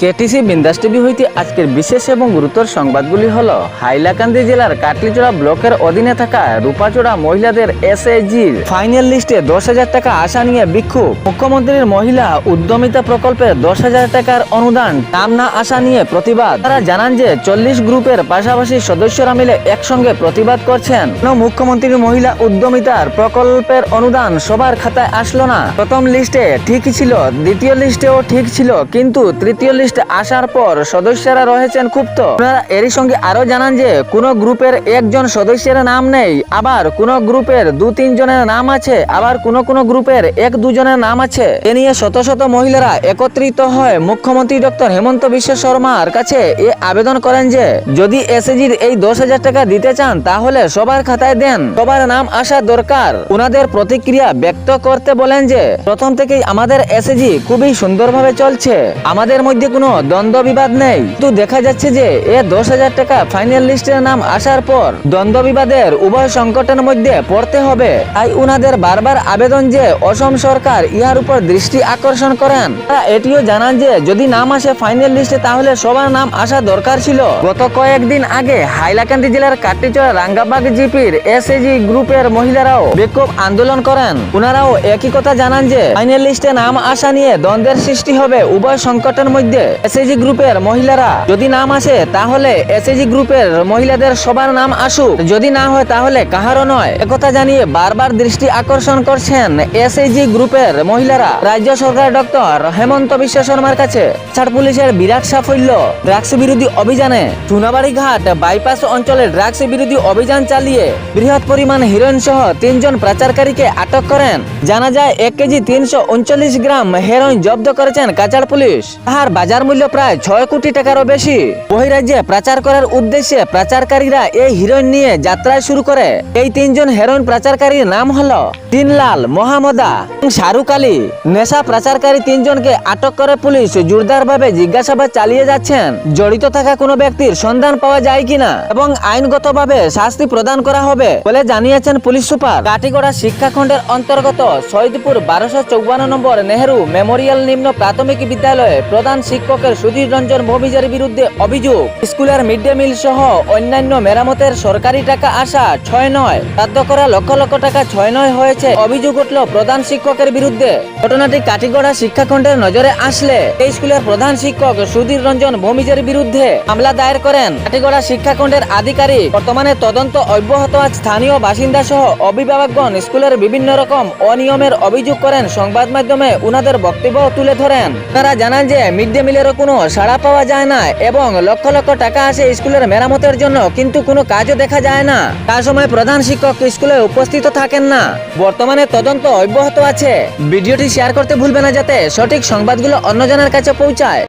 KTC বিন্দাস TV হইতে আজকের বিশেষ এবং গুরুতর সংবাদগুলি হল, হাইলাকান্দি জেলার কাটলিচড়া ব্লকের অধীনে থাকা রূপাচড়া মহিলাদের এসএজির ফাইনাল লিস্টে দশ হাজার টাকা আশা নিয়ে বিক্ষোভ। মুখ্যমন্ত্রীর মহিলা উদ্যমিতা প্রকল্পে দশ হাজার টাকার অনুদান, নাম না আসা নিয়ে প্রতিবাদ। তারা জানান যে চল্লিশ গ্রুপের পাশাপাশি সদস্যরা মিলে একসঙ্গে প্রতিবাদ করছেন। মুখ্যমন্ত্রীর মহিলা উদ্যমিতার প্রকল্পের অনুদান সবার খাতায় আসলো না। প্রথম লিস্টে ঠিকই ছিল, দ্বিতীয় লিস্টেও ঠিক ছিল, কিন্তু তৃতীয় লিস্টে আসার পর সদস্যরা রয়েছেন ক্ষুব্ধ। আপনারা এরই সঙ্গে আরও জানান যে, কোন গ্রুপের একজন সদস্যের নাম নেই, আবার কোন গ্রুপের দু তিন জনের নাম আছে, আবার কোন কোন গ্রুপের এক দুজনের নাম আছে। এ নিয়ে শত শত মহিলারা একত্রিত হয়ে মুখ্যমন্ত্রী ডক্টর হেমন্ত বিশ্ব শর্মার কাছে এ আবেদন করেন যে, যদি এসএজির এই দশ হাজার টাকা দিতে চান, তাহলে সবার খাতায় দেন। সবার নাম আসা দরকার। ওনাদের প্রতিক্রিয়া ব্যক্ত করতে বলেন যে, প্রথম থেকেই আমাদের এসএজি খুবই সুন্দরভাবে চলছে। আমাদের মধ্যে কোনো দ্বন্দ্ব বিবাদ নেই। কিন্তু দেখা যাচ্ছে যে এ দশ হাজার টাকা ফাইনাল লিস্টের নাম আসার পর দ্বন্দ্ব বিবাদের উভয় সংকটের মধ্যে পড়তে হবে। তাই উনাদের বারবার আবেদন যে অসম সরকার ইহার উপর দৃষ্টি আকর্ষণ করেন। তারা এটিও জানান যে যদি নাম আসে ফাইনাল লিস্টে তাহলে সবার নাম আসা দরকার ছিল। গত কয়েকদিন আগে হাইলাকান্দি জেলার কাটিচড়া রাঙ্গাবাগ জিপির এসএজি গ্রুপের মহিলারাও বিক্ষোভ আন্দোলন করেন। উনারাও একই কথা জানান যে ফাইনাল লিস্টে নাম আসা নিয়ে দ্বন্দ্বের সৃষ্টি হবে। উভয় সংকটের মধ্যে এসএজি গ্রুপের মহিলারা যদি নাম আসে, তাহলে এসএজি গ্রুপের মহিলাদের সবার নাম আসুক। যদি না হয়, তাহলে কাহারও নয়। একথা জানিয়ে বারবার দৃষ্টি আকর্ষণ করছেন এসএজি গ্রুপের মহিলারা। রাজ্য সরকার ডক্টর হেমন্ত বিশ্ব শর্মার কাছে ছাড় পুলিশের বিরাট সাফল্য। ড্রাগস বিরোধী অভিযানে চুনাবাড়ি ঘাট বাইপাস অঞ্চলে ড্রাগস বিরোধী অভিযান চালিয়ে বৃহৎ পরিমাণ হিরোইন সহ তিনজন পাচারকারীকে আটক করেন। জানা যায়, এক কেজি তিনশো উনচল্লিশ গ্রাম হেরোইন জব্দ করেছেন কাচার পুলিশ। তাহার বাজার মূল্য প্রায় ছয় কোটি টাকারও বেশি। বহিরাজ্যে প্রচার করার উদ্দেশ্যে প্রচারকারীরা এই হিরোইন নিয়ে যাত্রা শুরু করে। এই তিনজন হেরোইন প্রচারকারীর নাম হলো তিনলাল, মহামদা এবং শাহরুখ আলী। নেশা প্রচারকারী তিনজনকে আটক করে পুলিশ জোরদারভাবে জিজ্ঞাসাবাদ চালিয়ে যাচ্ছেন। জড়িত থাকা কোনো ব্যক্তির সন্ধান পাওয়া যায় কিনা এবং আইনগতভাবে শাস্তি প্রদান করা হবে বলে জানিয়েছেন পুলিশ সুপার। কাটিগড়া শিক্ষাখণ্ডের অন্তর্গত শহীদপুর বারোশো চৌবান্ন নম্বর নেহেরু মেমোরিয়াল নিম্ন প্রাথমিক বিদ্যালয়ে প্রধান শিক্ষকের সুধীর রঞ্জন ভবিজার বিরুদ্ধে অভিযোগ। স্কুলের মিড ডে মিল সহ অন্যান্য মেরামতের সরকারি টাকা আসা ছয় নয়। বাধ্য করা লক্ষ লক্ষ টাকা ছয় নয় হয়েছে, অভিযোগ উঠল প্রধান শিক্ষকের বিরুদ্ধে। ঘটনাটি কাটিগড়া শিক্ষাখণ্ডের নজরে আসলে, এই স্কুলের প্রধান শিক্ষক সুধীর রঞ্জন ভৌমিজের বিরুদ্ধে মামলা দায়ের করেন। কাটিগড়া শিক্ষাখণ্ডের আধিকারিক, বর্তমানে তদন্ত অব্যাহত আছে। স্থানীয় বাসিন্দা সহ অভিভাবকগণ স্কুলের বিভিন্ন রকম অনিয়মের অভিযোগ করেন। সংবাদ মাধ্যমে উনাদের বক্তব্য তুলে ধরেন। তারা জানান যে মিড ডে মিলেরও কোনো সাড়া পাওয়া যায় না এবং লক্ষ লক্ষ টাকা আসে স্কুলের মেরামতের জন্য, কিন্তু কোনো কাজও দেখা যায় না। তার সময় প্রধান শিক্ষক স্কুলে উপস্থিত থাকেন না। বর্তমানে তদন্ত অব্যাহত আছে। ভিডিওটি শেয়ার করতে ভুলবে না যাতে সঠিক সংবাদগুলো অন্যজনের কাছে পৌঁছায়।